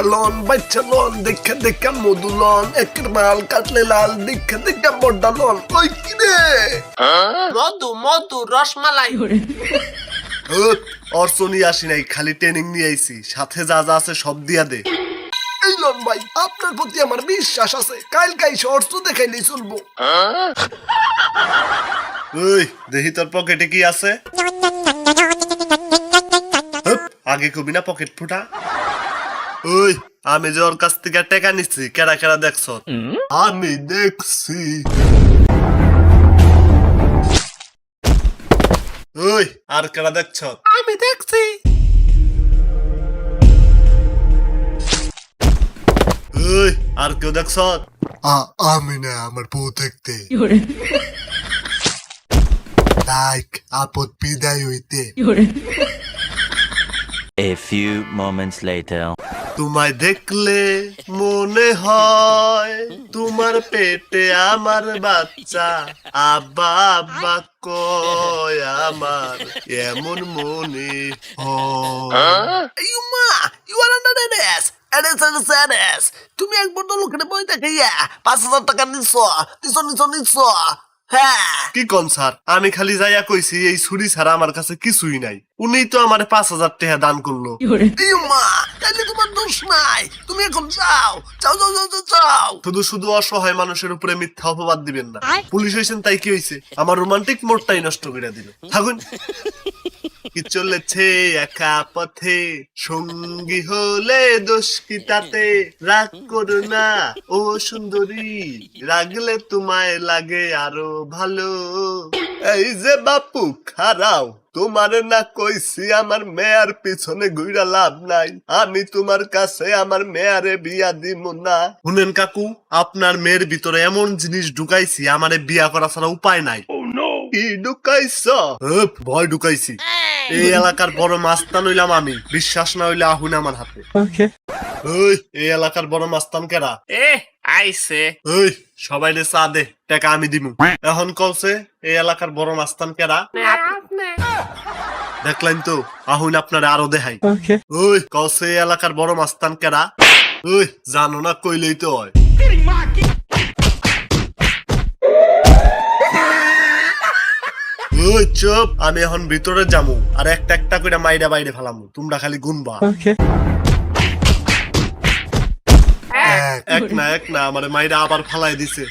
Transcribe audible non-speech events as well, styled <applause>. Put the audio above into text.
দেখা লন বাচ্চা লন দেখা দেখা মধু লন একের মাল কাটলে লাল দেখা দেখা বড্ডা লন ওই কি রে মধু মধু রসমালাই অর্চনি আসি নাই খালি ট্রেনিং নিয়ে আইছি সাথে যা যা আছে সব দিয়া দে এই লন ভাই আপনার প্রতি আমার বিশ্বাস আছে কাল কাই অর্থ দেখাইলেই চলবো ওই দেখি তোর পকেটে কি আছে আগে কবি না পকেট ফুটা ওই আমি যে ওর কাছ থেকে টেকা নিচ্ছি কেরা কেরা দেখছ? আমি দেখছি। ওই আর কেরা দেখছ? আমি দেখছি। ওই আর কেউ দেখছ? আমি না আমার বউ দেখতে। লাইক আপদ বিদায় হইতে। A few moments later. তোমায় দেখলে মনে হয় তোমার পেটে আমার বাচ্চা। আব্বা আব্বা কয় আমার এমন মনে হয়। ইউমা ইউ আর আন্ডার এনএস তুমি একবার তো লোকের বই দেখাইয়া পাঁচ হাজার টাকা নিচ্ছ নিচ্ছ নিচ্ছ নিচ্ছ কি কন স্যার? আমি খালি যাইয়া কইছি এই ছুরি ছাড়া আমার কাছে কিছুই নাই। উনি তো আমার পাঁচ হাজার টাকা দান করল। ইউমা তোমার দোষ নাই। তুমি এখন যাও। যাও যাও যাও যাও যাও। শুধু শুধু অসহায় মানুষের উপরে মিথ্যা অপবাদ দিবেন না। পুলিশ হয়েছেন তাই কি হয়েছে আমার রোমান্টিক মোডটাই নষ্ট করে দিল। থাকুন। <laughs> কি চলেছে একা পথে সঙ্গী হলে দোষ কি তাতে? রাগ করো না ও সুন্দরী রাগলে তোমায় লাগে আরও ভালো। এই যে বাপু খারাও তোমার না কইছি আমার মেয়ার পিছনে ঘুরা লাভ নাই। আমি তোমার কাছে আমার মেয়ারে বিয়া দিব না। শুনেন কাকু আপনার মেয়ের ভিতরে এমন জিনিস ঢুকাইছি আমারে বিয়া করা ছাড়া উপায় নাই। কি ঢুকাইছ? ভয় ঢুকাইছি। এই এলাকার বড় মাস্তান হইলাম আমি। বিশ্বাস না হইলে আহুন আমার হাতে। ওই এই এলাকার বড় মাস্তান কেরা এ আইছে। ওই সবাই রে চা দে টাকা আমি দিমু। এখন কলছে এই এলাকার বড় মাস্তান কেরা দেখলেন তো আহুন আপনারে আরও দেখাই। ওই কলছে এই এলাকার বড় মাস্তান কেরা ওই জানো না কইলেই তো হয় ওই চুপ আমি এখন ভিতরে যামু। আর একটা একটা করে মাইরা বাইরে ফেলামু। তোমরা খালি গুনবা। এক এক না এক না আমার মাইরা আবার ফালাই দিছে।